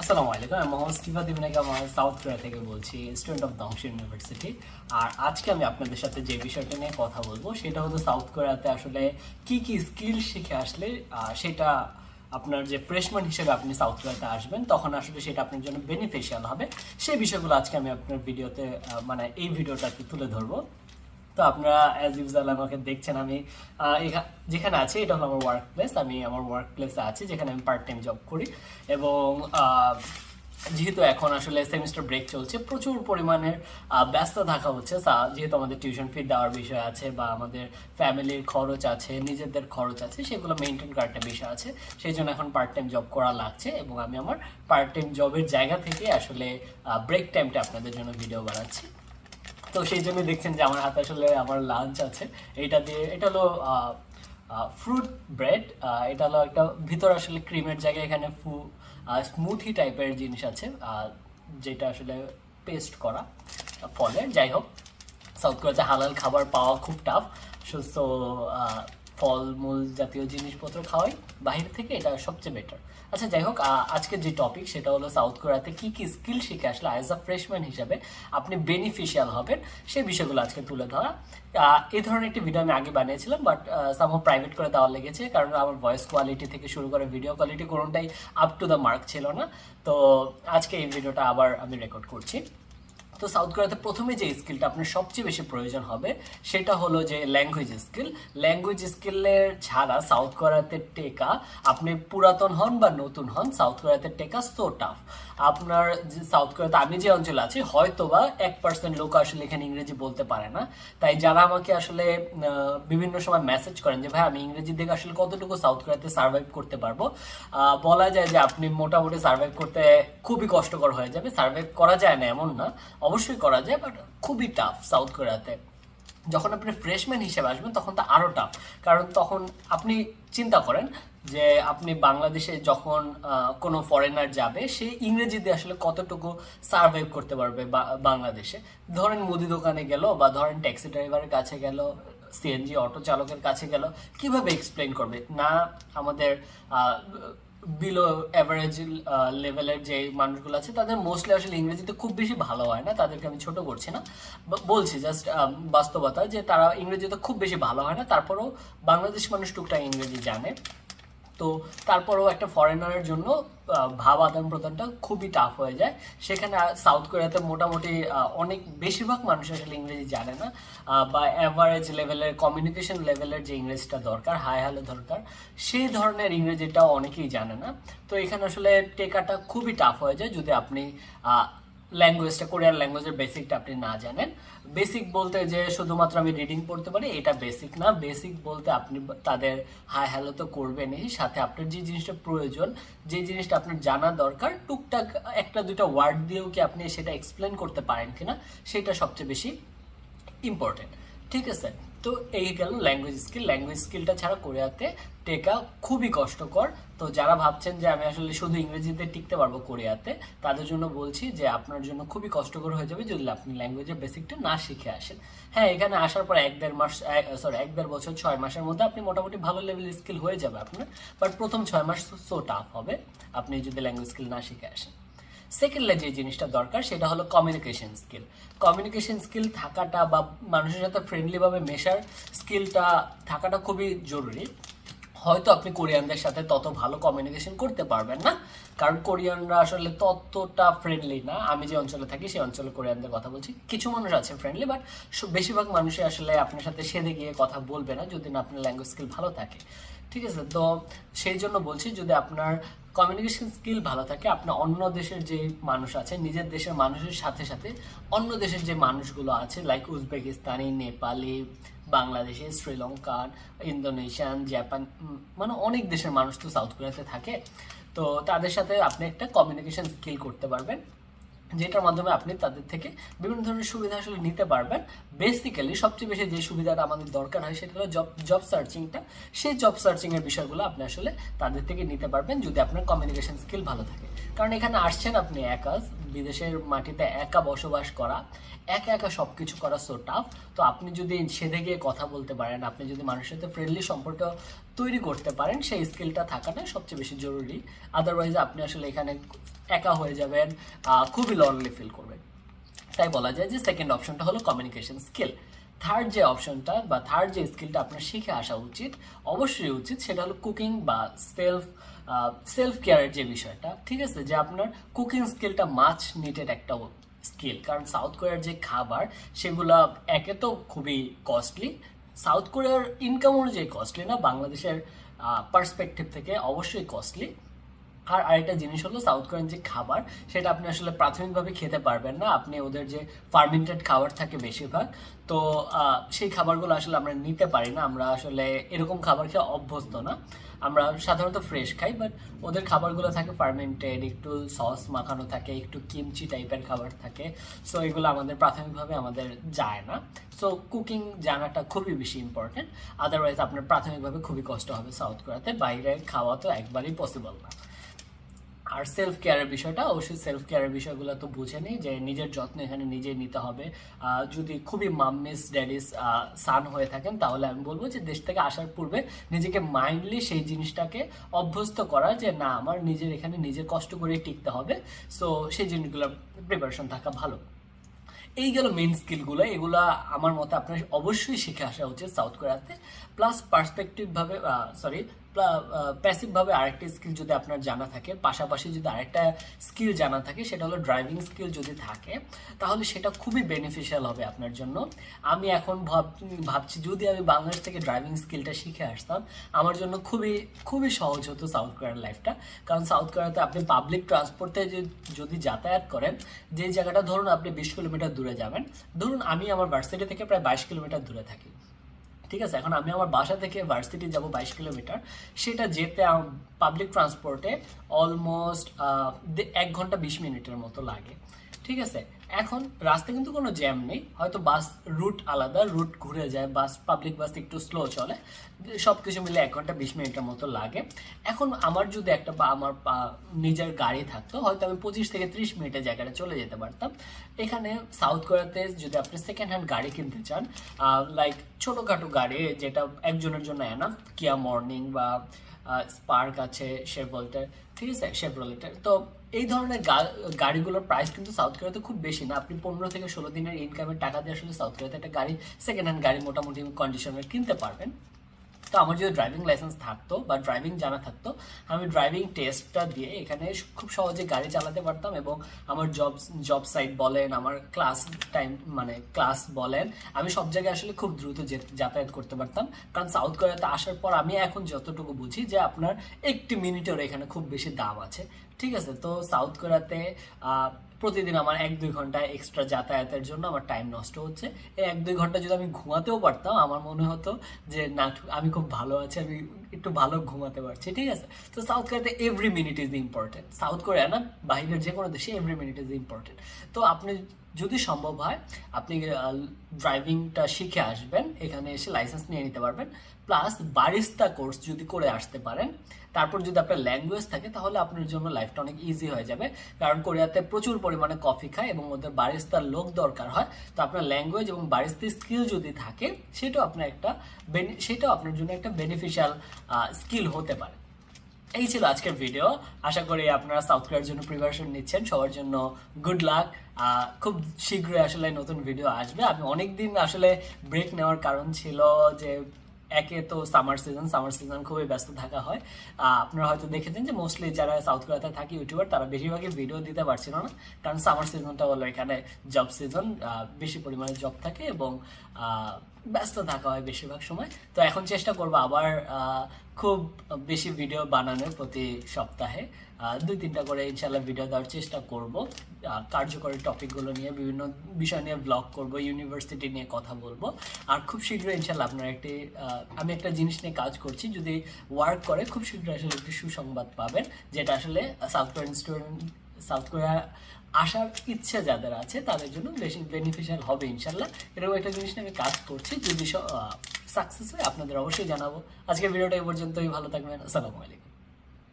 আসসালামু আলাইকুম, আমি মোহাম্মদ সিফা দিবিনাকে আমার সাউথ কোরিয়া থেকে বলছি স্টুডেন্ট অফ দংশ ইউনিভার্সিটি আর আজকে আমি আপনাদের সাথে যে বিষয়টা নিয়ে কথা বলব, সেটা হলো সাউথ কোরিয়াতে আসলে কি কি স্কিল শিখে আসলে সেটা আপনার যে ফ্রেশম্যান হিসেবে আপনি সাউথ কোরিয়াতে আসবেন, তখন আসলে সেটা আপনার জন্য বেনিফিশিয়াল হবে। সেই বিষয়গুলো আজকে আমি আপনার ভিডিওতে মানে এই ভিডিওটাতে তুলে ধরবো। তো আপনারা অ্যাজ ইউজুয়াল আমাকে দেখছেন আমি। যেখানে আছি, এটা হলো আমার ওয়ার্ক প্লেস আমি আমার ওয়ার্ক প্লেসে আছি, যেখানে আমি পার্ট টাইম জব করি। এবং যেহেতু এখন আসলে সেমিস্টার ব্রেক চলছে, প্রচুর পরিমাণের ব্যস্ত থাকা হচ্ছে। যেহেতু আমাদের টিউশন ফি দেওয়ার বিষয় আছে বা আমাদের ফ্যামিলির খরচ আছে, নিজেদের খরচ আছে, সেগুলো মেনটেন করার বিষয় আছে। সেই জন্য এখন পার্ট টাইম জব করা লাগছে এবং আমি আমার পার্ট টাইম জবের জায়গা থেকে আসলে ব্রেক টাইমটা আপনাদের জন্য ভিডিও বানাচ্ছি। তো সেই জন্য দেখছেন যে আমার হাতে আসলে আমার লাঞ্চ আছে। এটা দিয়ে, এটা হলো ফ্রুট ব্রেড এটা হলো একটা ভিতর আসলে ক্রিমের জায়গায় এখানে ফু স্মুথি টাইপের জিনিস আছে যেটা আসলে পেস্ট করা ফলের যাই হোক সাউথ কোরিয়াতে হালাল খাবার পাওয়া খুব টাফ সো ফলমূল জাতীয় জিনিসপত্র খাওয়াই বাইরে থেকে এটা সবচেয়ে বেটার আচ্ছা যাই হোক আজকের যে টপিক সেটা হলো সাউথ কোরিয়াতে কি কি স্কিল শিখে আসলে অ্যাজ আ ফ্রেশম্যান হিসাবে আপনি বেনিফিশিয়াল হবেন সেই বিষয়গুলো আজকে তুলে ধরা। এই ধরনের একটি ভিডিও আমি আগে বানিয়েছিলাম বাট সামহ প্রাইভেট করে দেওয়া লেগেছে, কারণ আমার ভয়েস কোয়ালিটি থেকে শুরু করে ভিডিও কোয়ালিটি কোনোটাই আপ টু দ্য মার্ক ছিল না। তো আজকে এই ভিডিওটা আবার আমি রেকর্ড করছি। তো সাউথ কোরিয়াতে প্রথমে যে স্কিলটা আপনার সবচেয়ে বেশি প্রয়োজন হবে, সেটা হলো যে ল্যাঙ্গুয়েজ স্কিল ল্যাঙ্গুয়েজ স্কিলের ছাড়া সাউথ কোরিয়াতে টেকা। আপনি পুরাতন হন বা নতুন হন সাউথ কোরিয়াতে টেকা সো টাফ আপনার সাউথ কোরিয়াতে আমি যে অঞ্চলে আছি হয়তো বা এক পার্সেন্ট লোক আসলে এখানে ইংরেজি বলতে পারে না। তাই যারা আমাকে আসলে বিভিন্ন সময় মেসেজ করেন যে, ভাই, আমি ইংরেজি দেখে আসলে কতটুকু সাউথ কোরিয়াতে সার্ভাইভ করতে পারব? বলা যায় যে আপনি মোটামুটি সার্ভাইভ করতে খুবই কষ্টকর হয়ে যাবে। সার্ভাইভ করা যায় না, এমন না। অবশ্যই করা যায় বাট খুবই টাফ সাউথ কোরিয়াতে যখন আপনি ফ্রেশম্যান হিসেবে আসবেন, তখন তো আরও টাফ কারণ তখন আপনি চিন্তা করেন যে আপনি বাংলাদেশে যখন কোনো ফরেনার যাবে, সে ইংরেজিতে আসলে কতটুকু সার্ভাইভ করতে পারবে বাংলাদেশে। ধরেন মুদি দোকানে গেল বা ধরেন ট্যাক্সি ড্রাইভারের কাছে গেল সিএনজি অটো চালকের কাছে গেল, কীভাবে এক্সপ্লেন করবে? না আমাদের বিলো অ্যাভারেজ লেভেলের যে মানুষগুলো আছে, তাদের মোস্টলি আসলে ইংরেজিতে খুব বেশি ভালো হয় না, তাদেরকে আমি ছোট করছি না। বলছি জাস্ট বাস্তবতা যে তারা ইংরেজিতে খুব বেশি ভালো হয় না, তারপরেও বাংলাদেশ মানুষ টুকটাক ইংরেজি জানে। তো তারপরেও একটা ফরেনারের জন্য ভাব আদান প্রদানটা খুবই টাফ হয়ে যায়। সেখানে সাউথ কোরিয়াতে মোটামুটি অনেক বেশিরভাগ মানুষ আসলে ইংরেজি জানে না বা অ্যাভারেজ লেভেলের কমিউনিকেশন লেভেলের যে ইংরেজিটা দরকার হাই হ্যালো দরকার সেই ধরনের ইংরেজিটা অনেকেই জানে না। তো এখানে আসলে টেকাটা খুবই টাফ হয়ে যায়। যদি আপনি ল্যাঙ্গুয়েজটা কোরিয়ান ল্যাঙ্গুয়েজের বেসিকটা আপনি না জানেন। বেসিক বলতে যে শুধুমাত্র আমি রিডিং পড়তে পারি, এটা বেসিক না। বেসিক বলতে আপনি তাদের হাই হ্যালো তো করবেনই, সাথে আপনার যে জিনিসটা প্রয়োজন, যে জিনিসটা আপনার জানা দরকার, টুকটাক একটা দুটা ওয়ার্ড দিয়েও কি আপনি সেটা এক্সপ্লেন করতে পারেন কিনা, সেটা সবচেয়ে বেশি ইম্পর্টেন্ট ঠিক আছে? তো এই গেল ল্যাঙ্গুয়েজ স্কিল ল্যাঙ্গুয়েজ স্কিলটা ছাড়া কোরিয়াতে টেকা খুবই কষ্টকর। তো যারা ভাবছেন যে আমি আসলে শুধু ইংরেজিতে টিকতে পারব কোরিয়াতে, তাদের জন্য বলছি যে আপনার জন্য খুবই কষ্টকর হয়ে যাবে যদি আপনি ল্যাঙ্গুয়েজের বেসিকটা না শিখে আসেন। হ্যাঁ এখানে আসার পর এক দেড় মাস সরি এক দেড় বছর, ছয় মাসের মধ্যে আপনি মোটামুটি ভালো লেভেল স্কিল হয়ে যাবে আপনার। বাট প্রথম ছয় মাস সো টাফ হবে, আপনি যদি ল্যাঙ্গুয়েজ স্কিল না শিখে আসেন। সেকেন্ডলি যে জিনিসটা দরকার, সেটা হলো কমিউনিকেশন স্কিল কমিউনিকেশন স্কিল থাকাটা বা মানুষের সাথে ফ্রেন্ডলি ভাবে মেশার স্কিলটা থাকাটা খুবই জরুরি। হয়তো আপনি কোরিয়ানদের সাথে তত ভালো কমিউনিকেশন করতে পারবেন না, কারণ কোরিয়ানরা আসলে ততটা ফ্রেন্ডলি না। আমি যে অঞ্চলে থাকি, সেই অঞ্চলে কোরিয়ানদের কথা বলছি। কিছু মানুষ আছে ফ্রেন্ডলি বাট বেশিরভাগ মানুষই আসলে আপনার সাথে সেদে গিয়ে কথা বলবে না, যদি না আপনার ল্যাঙ্গুয়েজ স্কিল ভালো থাকে। ঠিক আছে, তো সেই জন্য বলছি, যদি আপনার কমিউনিকেশন স্কিল ভালো থাকে। আপনার অন্য দেশের যে মানুষ আছে, নিজের দেশের মানুষের সাথে সাথে অন্য দেশের যে মানুষগুলো আছে লাইক উজবেকিস্তানি, নেপালি, বাংলাদেশে, শ্রীলঙ্কান, ইন্দোনেশিয়ান, জাপান মানে অনেক দেশের মানুষ তো সাউথ কোরিয়াতে থাকে। তো তাদের সাথে আপনি একটা কমিউনিকেশন স্কিল করতে পারবেন। যেটার মাধ্যমে আপনি তাদের থেকে বিভিন্ন ধরনের সুবিধা আসলে নিতে পারবেন। বেসিক্যালি সবচেয়ে বেশি যে সুবিধাটা আমাদের দরকার হয় সেটা হলো জব জব সার্চিংটা সেই জব সার্চিং এর বিষয়গুলো আপনি আসলে তাদের থেকে নিতে পারবেন যদি আপনার কমিউনিকেশন স্কিল ভালো থাকে। কারণ এখানে আসছেন আপনি একা বিদেশের মাটিতে একা বসবাস করা, একা একা সবকিছু করা সো টাফ তো আপনি যদি সেদে গিয়ে কথা বলতে পারেন, আপনি যদি মানুষের সাথে ফ্রেন্ডলি সম্পর্ক তৈরি করতে পারেন, সেই স্কিলটা থাকাটা সবচেয়ে বেশি জরুরি। আদারওয়াইজ আপনি আসলে এখানে একা হয়ে যাবেন খুবই লনলি ফিল করবেন। তাই বলা যায় যে সেকেন্ড অপশনটা হলো কমিউনিকেশন স্কিল থার্ড যে অপশনটা বা থার্ড যে স্কিলটা আপনার শিখে আসা উচিত, অবশ্যই উচিত, সেটা হলো কুকিং বা সেলফ সেলফ কেয়ারের যে বিষয়টা, ঠিক আছে? যে আপনার কুকিং স্কিলটা মাছ নিটেড একটা স্কিল কারণ সাউথ কোরিয়ার যে খাবার, সেগুলো একে তো খুবই কস্টলি সাউথ কোরিয়ার ইনকাম অনুযায়ী কস্টলি না বাংলাদেশের পার্সপেক্টিভ থেকে অবশ্যই কস্টলি আর আরেকটা জিনিস হলো সাউথ কোরিয়ান যে খাবার, সেটা আপনি আসলে প্রাথমিকভাবে খেতে পারবেন না। আপনি ওদের যে ফার্মেন্টেড খাবার থাকে বেশিরভাগ, তো সেই খাবারগুলো আসলে আমরা নিতে পারি না। আমরা আসলে এরকম খাবার খেয়ে অভ্যস্ত না। আমরা সাধারণত ফ্রেশ খাই বাট ওদের খাবারগুলো থাকে ফার্মেন্টেড একটু সস মাখানো থাকে, একটু কিমচি টাইপের খাবার থাকে। সো এগুলো আমাদের প্রাথমিকভাবে আমাদের যায় না। সো কুকিং জানাটা খুবই বেশি ইম্পর্টেন্ট আদারওয়াইজ আপনার প্রাথমিকভাবে খুবই কষ্ট হবে সাউথ কোরিয়াতে বাইরে খাওয়া তো একবারই পসিবল না। আর সেলফ কেয়ারের বিষয়টা, অবশ্যই সেলফ কেয়ারের বিষয়গুলো তো বুঝেনি যে নিজের যত্ন এখানে নিজেই নিতে হবে। যদি খুবই মাম্মিস ড্যাডিস সান হয়ে থাকেন, তাহলে আমি বলব যে দেশ থেকে আসার পূর্বে নিজেকে মাইন্ডলি সেই জিনিসটাকে অভ্যস্ত করা যে না, আমার নিজের এখানে নিজের কষ্ট করে টিকতে হবে। সো সেই জিনিসগুলোর প্রিপারেশন থাকা ভালো। এই গেল মেন স্কিলগুলো এগুলো আমার মতে আপনার অবশ্যই শিখে আসা উচিত সাউথ কোরিয়াতে প্লাস পার্সপেক্টিভ ভাবে সরি প্যাসিভ ভাবে আরেকটা স্কিল যদি আপনার জানা থাকে, পাশাপাশি যদি আরেকটা স্কিল জানা থাকে, সেটা হলো ড্রাইভিং স্কিল যদি থাকে, তাহলে সেটা খুবই বেনিফিশিয়াল হবে আপনার জন্য। আমি এখন ভাব, ভাবছি যদি আমি বাংলাদেশ থেকে ড্রাইভিং স্কিলটা শিখে আসতাম, আমার জন্য খুবই খুবই সহজ হতো সাউথ কোরিয়ার লাইফটা কারণ সাউথ কোরিয়াতে আপনি পাবলিক ট্রান্সপোর্টে যদি যাতায়াত করেন যে জায়গাটা ধরুন আপনি বিশ কিলোমিটার দূরে যাবেন, ধরুন আমি আমার ভার্সিটি থেকে প্রায় বাইশ কিলোমিটার দূরে থাকি। ঠিক আছে? এখন আমি আমার বাসা থেকে ভার্সিটি যাব বাইশ কিলোমিটার। সেটা যেতে পাবলিক ট্রান্সপোর্টে অলমোস্ট এক ঘণ্টা বিশ মিনিটের মতো লাগে। ঠিক আছে? এখন রাস্তায় কিন্তু কোনো জ্যাম নেই। হয়তো বাস রুট আলাদা রুট ঘুরে যায় বাস পাবলিক বাস একটু স্লো চলে। সব কিছু মিলে এক ঘণ্টা, বিশ মিনিটের মতো লাগে। এখন আমার যদি একটা বা আমার নিজের গাড়ি থাকতো, হয়তো আমি পঁচিশ থেকে ত্রিশ মিনিটের জায়গাটা চলে যেতে পারতাম। এখানে সাউথ কোরিয়াতে যদি আপনি সেকেন্ড হ্যান্ড গাড়ি কিনতে চান লাইক ছোটোখাটো গাড়ি যেটা একজনের জন্য এনাফ কিয়া মর্নিং বা স্পার্ক আছে শেভরলেটের ঠিক আছে? শেভরলেটের তো এই ধরনের গাড়িগুলোর প্রাইস কিন্তু সাউথ কোরিয়াতে খুব বেশি না। আপনি পনেরো থেকে ষোলো দিনের ইনকামের টাকা দিয়ে আসলে সাউথ কোরিয়াতে একটা গাড়ি সেকেন্ড হ্যান্ড গাড়ি মোটামুটি কন্ডিশনের কিনতে পারবেন। তো আমার যদি ড্রাইভিং লাইসেন্স থাকতো বা ড্রাইভিং জানা থাকতো, আমি ড্রাইভিং টেস্টটা দিয়ে এখানে খুব সহজে গাড়ি চালাতে পারতাম এবং আমার জব জব সাইট বলেন, আমার ক্লাস টাইম মানে ক্লাস বলেন, আমি সব জায়গায় আসলে খুব দ্রুত যাতায়াত করতে পারতাম। কারণ সাউথ কোরিয়াতে আসার পর আমি এখন যতটুকু বুঝি যে আপনার একটি মিনিটের এখানে খুব বেশি দাম আছে। ঠিক আছে? তো সাউথ কোরিয়াতে প্রতিদিন আমার এক দুই ঘণ্টা এক্সট্রা যাতায়াতের জন্য আমার টাইম নষ্ট হচ্ছে। এই এক দুই ঘণ্টা যদি আমি ঘুমাতেও পারতাম, আমার মনে হতো যে, না, আমি খুব ভালো আছি, আমি একটু ভালো ঘুমাতে পারছি, ঠিক আছে? তো সাউথ কোরিয়াতে every minute is important South Korea না বাইরের যে কোনো দেশে এভরি মিনিট ইজ ইম্পর্টেন্ট তো আপনি যদি সম্ভব হয়, আপনি ড্রাইভিংটা শিখে আসবেন, এখানে এসে লাইসেন্স নিয়ে নিতে পারবেন। প্লাস বারিস্তা কোর্স যদি করে আসতে পারেন, তারপর যদি আপনার ল্যাঙ্গুয়েজ থাকে, তাহলে আপনার জন্য লাইফটা অনেক ইজি হয়ে যাবে। কারণ কোরিয়াতে প্রচুর পরিমাণে কফি খায় এবং ওদের বারিস্তার লোক দরকার হয়। তো আপনার ল্যাঙ্গুয়েজ এবং বারিস্তার স্কিল যদি থাকে, সেটাও আপনার একটা সেটাও আপনার জন্য একটা বেনিফিশিয়াল স্কিল হতে পারে। এই ছিল আজকের ভিডিও আশা করি আপনারা সাউথ কোরিয়ার জন্য প্রিপারেশন নিচ্ছেন। সবার জন্য গুড লাক খুব শীঘ্রই আসলে নতুন ভিডিও আসবে। আমি অনেকদিন আসলে ব্রেক নেওয়ার কারণ ছিল যে একে তো সামার সিজন সামার সিজন খুবই ব্যস্ত থাকা হয়। আপনারা হয়তো দেখেছেন যে মোস্টলি যারা সাউথ কোরিয়াতে থাকে ইউটিউবার তারা বেশিরভাগই ভিডিও দিতে পারছিল না। কারণ সামার সিজনটা হলো এখানে জব সিজন বেশি পরিমাণে জব থাকে এবং ব্যস্ত থাকা হয় বেশিরভাগ সময়। তো এখন চেষ্টা করব আবার খুব বেশি ভিডিও বানানোর প্রতি সপ্তাহে। দুই তিনটা করে ইনশাল্লাহ ভিডিও দেওয়ার চেষ্টা করব। কার্যকরী টপিকগুলো নিয়ে, বিভিন্ন বিষয় নিয়ে ব্লগ করব ইউনিভার্সিটি নিয়ে কথা বলব। আর খুব শীঘ্র ইনশাল্লাহ আপনার একটি আমি একটা জিনিস নিয়ে কাজ করছি। যদি ওয়ার্ক করে, খুব শীঘ্র আসলে একটি সুসংবাদ পাবেন, যেটা আসলে সাউথ স্টুডেন্ট সাউথ কোরিয়া আসার ইচ্ছে যাদের আছে, তাদের জন্য বেশি বেনিফিশিয়াল হবে ইনশাল্লাহ। এরকম একটা জিনিস নিয়ে আমি কাজ করছি। যদি সাকসেস হয়, আপনাদের অবশ্যই জানাব। আজকের ভিডিওটা এই পর্যন্তই। ভালো থাকবেন। আসসালামু আলাইকুম।